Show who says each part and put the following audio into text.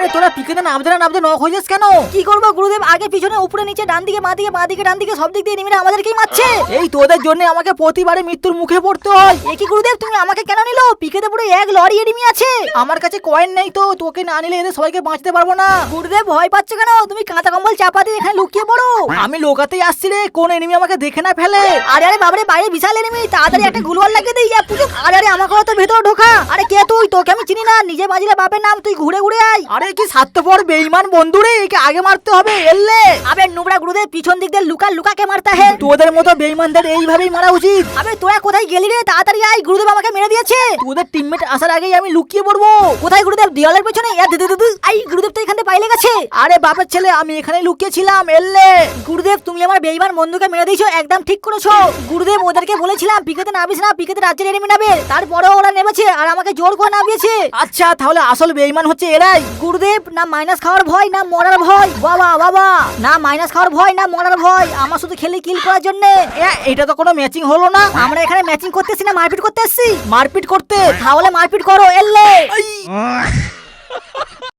Speaker 1: আরে তোরা পিকেতে নামতে না নামতে নক হয়ে যাস কেন?
Speaker 2: কি করব গুরুদেব? আগে পিছনে উপরে নিচে ডান দিকে বাঁ দিকে বাঁ দিকে ডান দিকে সব দিক দিয়ে এনিমিরা আমাদেরকেই মারছে।
Speaker 1: এই তোদের জন্য আমাকে প্রতিবারে মৃত্যুর মুখে পড়তে হয়।
Speaker 2: এ কি গুরুদেব তুমি আমাকে কেন নিলো? পিকেতে পুরো এক লরি এনিমি আছে।
Speaker 1: আমার কাছে কয়েন নেই তো তোকে না নিলে এদের সবাইকে বাঁচতে পারব না।
Speaker 2: গুরুদেব ভয় পাচ্ছ কেন? তুমি কাঁচা কম্বল চাপা দিয়ে এখানে লুকিয়ে পড়ো।
Speaker 1: আমি লোকাতেই আসছি রে কোন এনিমি আমাকে দেখে না ফেলে?
Speaker 2: আরে আরে বাবারে বাইরে বিশাল এনিমি তাড়াতাড়ি একটা গুলওয়াল লাগিয়ে দিই। ইয়া পুজো আরে আরে আমাকে তো ভেতরে ঢোকা। আরে কে তুই? তোকে আমি চিনি না নিজে বাজিলে বাপের নাম তুই ঘুরে ঘুরে আয়।
Speaker 1: আরে কি স্বার্থপর বেইমান বন্ধু রে? একে আগে মারতে হবে এললে
Speaker 2: আবে নুবড়া গুরুদেব পিছন দিক দিয়ে লুকা লুকাকে মারতা হে।
Speaker 1: তোদের মতো বেইমানদের এইভাবেই মারা উচিত।
Speaker 2: আবে তোরা কোথায় গেলি রে? তাড়াতাড়ি আয় গুরুদেব আমাকে মেরে দিয়েছে।
Speaker 1: তোদের টিমমেট আসার আগেই আমি লুকিয়ে পড়ব।
Speaker 2: কোথায় গুরুদেব? দেওয়ালের পেছনে? ইয়া আই গুরুদেব তো এখান পাইলে গেছে।
Speaker 1: আরে বাপের ছেলে আমি এখানে লুকিয়েছিলাম এললে
Speaker 2: গুরুদেব তুমি আমার বেইমান বন্ধুকে মেরে দিয়েছ একদম ঠিক করেছ। গুরুদেব ওদেরকে বলেছিলাম পিকেতে নামিস না পিকেতে রাজ্যের এনিমি নাবে তারপরেও ওরা নেমেছে আর আমাকে জোর করে নামিয়েছে।
Speaker 1: আচ্ছা তাহলে আসল বেইমান হচ্ছে এরাই।
Speaker 2: গুরুদেব না মাইনাস খাওয়ার ভয় না মরার ভয়? বাবা বাবা! না মাইনাস খাওয়ার ভয় না মরার ভয়। আমার শুধু খেলে কিল করার জন্য।
Speaker 1: এটা তো কোনো ম্যাচিং হলো না।
Speaker 2: আমরা এখানে ম্যাচিং করতেছি না মারপিট করতে
Speaker 1: মারপিট করতে
Speaker 2: তাহলে মারপিট করো এলে।
Speaker 1: এই,